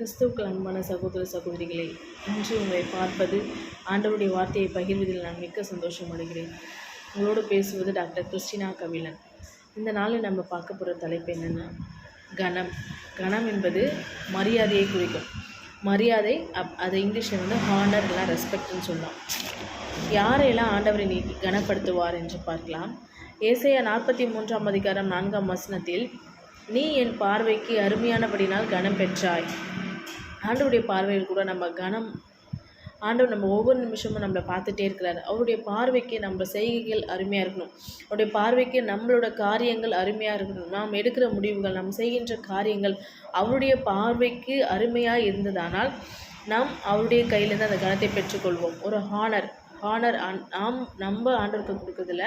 கிறிஸ்துவுக்கு அன்பான சகோதர சகோதரிகளே இன்று உங்களை பார்ப்பது ஆண்டவருடைய வார்த்தையை பகிர்வதில் நான் மிக்க சந்தோஷம் அடைகிறேன் உங்களோடு பேசுவது டாக்டர் கிறிஸ்டினா கபிலன். இந்த நாளில் நம்ம பார்க்க போகிற தலைப்பு என்னென்னா கணம் கணம் என்பது மரியாதையை குறிக்கும். மரியாதை அப் அதை இங்கிலீஷில் வந்து ஹானர் இல்லை ரெஸ்பெக்ட்னு சொல்லலாம். யாரையெல்லாம் ஆண்டவரை நீ கனப்படுத்துவார் என்று பார்க்கலாம். ஏசைய நாற்பத்தி மூன்றாம் அதிகாரம் நான்காம் வசனத்தில் நீ என் பார்வைக்கு அருமையானபடினால் கனம் பெற்றாய். ஆண்டவருடைய பார்வையில் கூட நம்ம கனம் ஆண்டவர் நம்ம ஒவ்வொரு நிமிஷமும் நம்மளை பார்த்துட்டே இருக்கிறாரு. அவருடைய பார்வைக்கு நம்ம செய்கைகள் அருமையாக இருக்கணும். அவருடைய பார்வைக்கு நம்மளோட காரியங்கள் அருமையாக இருக்கணும். நாம் எடுக்கிற முடிவுகள் நாம் செய்கின்ற காரியங்கள் அவருடைய பார்வைக்கு அருமையாக இருந்ததானால் நாம் அவருடைய கையிலேருந்து அந்த கணத்தை பெற்றுக்கொள்வோம். ஒரு ஹானர் ஹானர் நாம் நம்ம ஆண்டவருக்கு கொடுக்கறதில்ல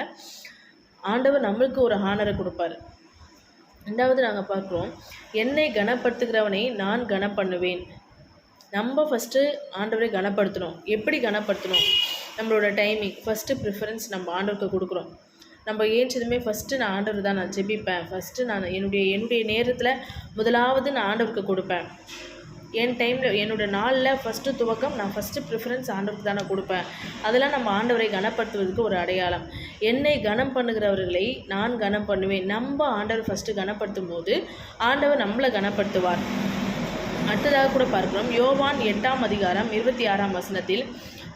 ஆண்டவர் நம்மளுக்கு ஒரு ஹானரை கொடுப்பாரு. ரெண்டாவது நாங்கள் பார்க்குறோம் என்னை கனப்படுத்துகிறவனை நான் கனம் பண்ணுவேன் நம்ம ஃபஸ்ட்டு ஆண்டவரை கனப்படுத்தணும். எப்படி கனப்படுத்தணும்? நம்மளோட டைமிங் ஃபஸ்ட்டு ப்ரிஃபரன்ஸ் நம்ம ஆண்டவருக்கு கொடுக்குறோம். நம்ம ஏஞ்சதுமே ஃபஸ்ட்டு நான் ஆண்டவர் தான் நான் ஜெபிப்பேன். ஃபஸ்ட்டு நான் என்னுடைய என்னுடைய நேரத்தில் முதலாவது நான் ஆண்டவருக்கு கொடுப்பேன். என் டைமில் என்னோடய நாளில் ஃபஸ்ட்டு துவக்கம் நான் ஃபஸ்ட்டு ப்ரிஃபரன்ஸ் ஆண்டவருக்கு தான் நான் கொடுப்பேன். அதெல்லாம் நம்ம ஆண்டவரை கனப்படுத்துவதற்கு ஒரு அடையாளம். என்னை கனம் பண்ணுகிறவர்களை நான் கனம் பண்ணுவேன். நம்ம ஆண்டவர் ஃபஸ்ட்டு கனப்படுத்தும் போது ஆண்டவர் நம்மளை கனப்படுத்துவார். அடுத்ததாக கூட பார்க்கிறோம். யோவான் எட்டாம் அதிகாரம் இருபத்தி ஆறாம் வசனத்தில்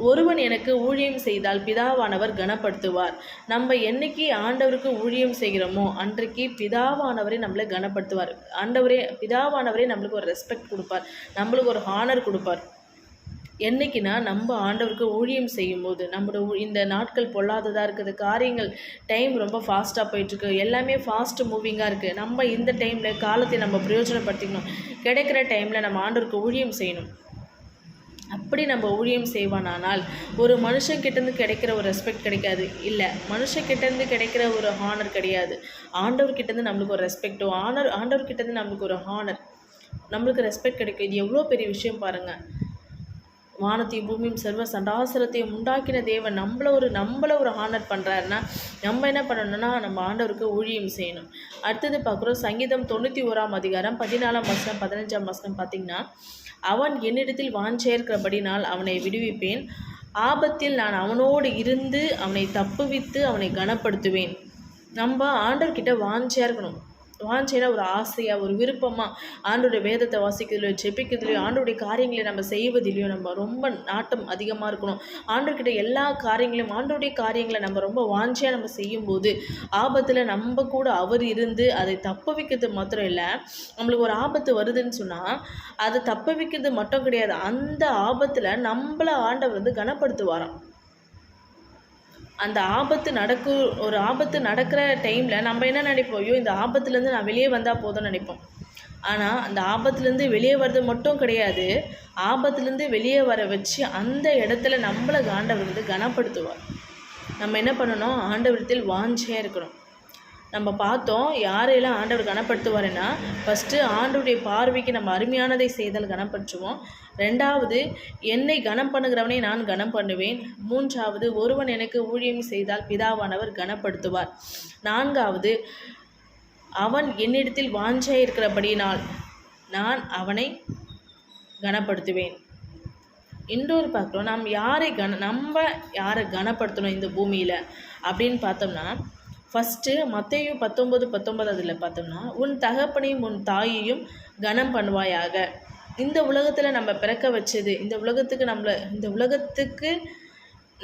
ஒருவன் எனக்கு ஊழியம் செய்தால் பிதாவானவர் கனப்படுத்துவார். நம்ம என்னைக்கு ஆண்டவருக்கு ஊழியம் செய்கிறோமோ அன்றைக்கு பிதாவானவரே நம்மளை கனப்படுத்துவார். ஆண்டவரே பிதாவானவரே நம்மளுக்கு ஒரு ரெஸ்பெக்ட் கொடுப்பார். நம்மளுக்கு ஒரு ஹானர் கொடுப்பார். என்னைக்குன்னா நம்ம ஆண்டவருக்கு ஊழியம் செய்யும்போது நம்மளோட இந்த நாட்கள் பொல்லாததாக இருக்குது காரியங்கள் டைம் ரொம்ப ஃபாஸ்ட்டாக போயிட்டுருக்கு எல்லாமே ஃபாஸ்ட் மூவிங்காக இருக்குது நம்ம இந்த டைமில் காலத்தை நம்ம பிரயோஜனப்படுத்திக்கணும். கிடைக்கிற டைமில் நம்ம ஆண்டவருக்கு ஊழியம் செய்யணும். அப்படி நம்ம ஊழியம் செய்வானானால் ஒரு மனுஷங்கிட்டேருந்து கிடைக்கிற ஒரு ரெஸ்பெக்ட் கிடைக்காது. இல்லை மனுஷங்கிட்டேருந்து கிடைக்கிற ஒரு ஹானர் கிடையாது. ஆண்டவர்கிட்டேருந்து நம்மளுக்கு ஒரு ரெஸ்பெக்டோ ஆனர் ஆண்டவர்கிட்டேருந்து நம்மளுக்கு ஒரு ஹானர் நம்மளுக்கு ரெஸ்பெக்ட் கிடைக்கும். இது எவ்வளோ பெரிய விஷயம் பாருங்கள் வானத்தையும் பூமியும் சர்வ சண்டாசரத்தையும் உண்டாக்கின தேவன் நம்மள ஒரு நம்மள ஒரு ஹானர் பண்ணுறாருன்னா நம்ம என்ன பண்ணணும்னா நம்ம ஆண்டவருக்கு ஊழியம் செய்யணும். அடுத்தது பார்க்குறோம் சங்கீதம் தொண்ணூற்றி ஓராம் அதிகாரம் பதினாலாம் வசனம் பதினஞ்சாம் வசனம் பார்த்திங்கன்னா அவன் என்னிடத்தில் வாஞ்சேர்க்கிறபடினால் அவனை விடுவிப்பேன். ஆபத்தில் நான் அவனோடு இருந்து அவனை தப்புவித்து அவனை கனப்படுத்துவேன். நம்ம ஆண்டர்கிட்ட வாஞ்சியாக இருக்கணும் வாஞ்சைனா ஒரு ஆசையாக ஒரு விருப்பமாக ஆண்டோடைய வேதத்தை வாசிக்கிறதுலையோ ஜெபிக்கிறதுலையோ ஆண்டோடைய காரியங்களை நம்ம செய்வதிலையோ நம்ம ரொம்ப நாட்டம் அதிகமாக இருக்கணும். ஆண்டோர்கிட்ட எல்லா காரியங்களையும் ஆண்டோடைய காரியங்களை நம்ம ரொம்ப வாஞ்சியாக நம்ம செய்யும்போது ஆபத்தில் நம்ம கூட அவர் இருந்து அதை தப்ப வைக்கிறது மாத்திரம் இல்லை. நம்மளுக்கு ஒரு ஆபத்து வருதுன்னு சொன்னால் அதை தப்ப வைக்கிறது மட்டும் கிடையாது. அந்த ஆபத்தில் நம்மளை ஆண்டவர் வந்து கனப்படுத்துவாராம். அந்த ஆபத்து நடக்கு ஒரு ஆபத்து நடக்கிற டைமில் நம்ம என்ன நினைப்போம்? ஐயோ இந்த ஆபத்துலேருந்து நான் வெளியே வந்தால் போதும்னு நினைப்போம். ஆனால் அந்த ஆபத்துலேருந்து வெளியே வர்றது மட்டும் கிடையாது. ஆபத்துலேருந்து வெளியே வர வச்சு அந்த இடத்துல நம்மளை ஆண்டவர் வந்து கனப்படுத்துவார். நம்ம என்ன பண்ணணும்? ஆண்டவரத்தில் வாஞ்சையாக இருக்கணும். நம்ம பார்த்தோம் யாரையெல்லாம் ஆண்டவர் கனப்படுத்துவாருன்னா ஃபஸ்ட்டு ஆண்டவருடைய பார்வைக்கு நம்ம அருமையானதை செய்தால் கனப்படுத்துவோம் ரெண்டாவது என்னை கனம் பண்ணுகிறவனை நான் கனம் பண்ணுவேன். மூன்றாவது ஒருவன் எனக்கு ஊழியம் செய்தால் பிதாவானவர் கனப்படுத்துவார். நான்காவது அவன் என்னிடத்தில் வாஞ்சாய் இருக்கிறபடியினால் நான் அவனை கனப்படுத்துவேன். இன்னொரு பார்க்குறோம் நாம் யாரை கன நம்ம யாரை கனப்படுத்தணும் இந்த பூமியில் அப்படின்னு பார்த்தோம்னா ஃபஸ்ட்டு மத்தையும் பத்தொம்பது பத்தொம்பது அதில் பார்த்தோம்னா உன் தகப்பனையும் உன் தாயையும் கனம் பண்ணுவாயாக. இந்த உலகத்தில் நம்ம பிறக்க வச்சது இந்த உலகத்துக்கு நம்மளை இந்த உலகத்துக்கு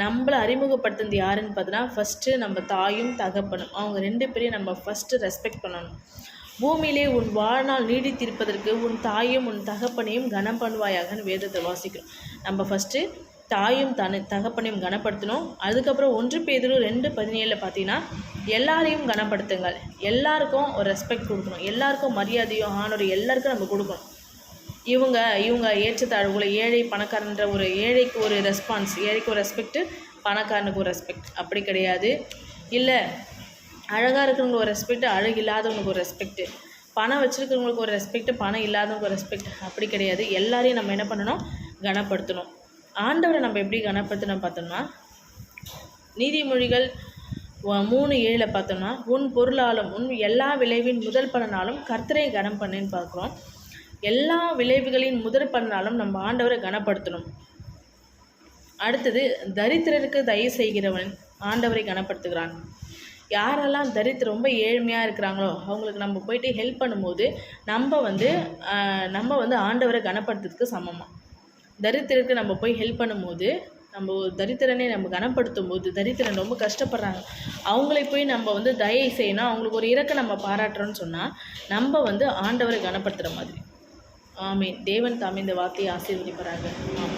நம்மளை அறிமுகப்படுத்துனது யாருன்னு பார்த்தோன்னா ஃபஸ்ட்டு நம்ம தாயும் தகப்பனும். அவங்க ரெண்டு பேரையும் நம்ம ஃபஸ்ட்டு ரெஸ்பெக்ட் பண்ணணும். பூமியிலே உன் வாழ்நாள் நீடித்திருப்பதற்கு உன் தாயும் உன் தகப்பனையும் கனம் பண்ணுவாயாகன்னு வேதத்தை வாசிக்கிறோம். நம்ம ஃபஸ்ட்டு தாயும் தன தகப்பனையும் கனப்படுத்தணும் அதுக்கப்புறம் ஒன்று பேதுரு ரெண்டு பதினேழில் பார்த்தீங்கன்னா எல்லாரையும் கனப்படுத்துங்கள். எல்லாருக்கும் ஒரு ரெஸ்பெக்ட் கொடுக்கணும். எல்லாருக்கும் மரியாதையும் ஆணோரும் எல்லாருக்கும் நம்ம கொடுக்கணும். இவங்க இவங்க ஏற்றத்தாழ்வுகளை ஏழை பணக்காரன்ற ஒரு ஏழைக்கு ஒரு ரெஸ்பான்ஸ் ஏழைக்கு ஒரு ரெஸ்பெக்ட்டு பணக்காரனுக்கு ஒரு ரெஸ்பெக்ட் அப்படி கிடையாது. இல்லை அழகாக இருக்கிறவங்களுக்கு ஒரு ரெஸ்பெக்ட் அழகு இல்லாதவங்களுக்கு ஒரு ரெஸ்பெக்ட்டு பணம் வச்சுருக்கிறவங்களுக்கு ஒரு ரெஸ்பெக்ட் பணம் இல்லாதவங்களுக்கு ஒரு ரெஸ்பெக்ட் அப்படி கிடையாது. எல்லாரையும் நம்ம என்ன பண்ணணும்? கனப்படுத்தணும். ஆண்டவரை நம்ம எப்படி கனப்படுத்தணும் பார்த்தோம்னா நீதிமொழிகள் மூணு ஏழில் பார்த்தோம்னா உன் பொருளாலும் உன் எல்லா விளைவின் முதல் பலனாலும் கர்த்தரை கனம் பண்ணுன்னு பார்க்குறோம். எல்லா விளைவுகளின் முதற் பலனாலும் நம்ம ஆண்டவரை கனப்படுத்தணும். அடுத்தது தரித்திரருக்கு தயவு செய்கிறவன் ஆண்டவரை கனப்படுத்துகிறான். யாரெல்லாம் தரித்து ரொம்ப ஏழ்மையாக இருக்கிறாங்களோ அவங்களுக்கு நம்ம போயிட்டு ஹெல்ப் பண்ணும்போது நம்ம வந்து நம்ம வந்து ஆண்டவரை கனப்படுத்துறதுக்கு சமமாக தரித்திரருக்கு நம்ம போய் ஹெல்ப் பண்ணும்போது நம்ம ஒரு தரித்திரனை நம்ம கனப்படுத்தும் போது தரித்திரன் ரொம்ப கஷ்டப்படுறாங்க. அவங்களை போய் நம்ம வந்து தயை செய்யணும். அவங்களுக்கு ஒரு இறக்க நம்ம பாராட்டுறோம்னு சொன்னால் நம்ம வந்து ஆண்டவரை கனப்படுத்துகிற மாதிரி. ஆமீன். தேவன் தாமே இந்த வார்த்தையை ஆசீர்வதிப்பாராங்க ஆமாம்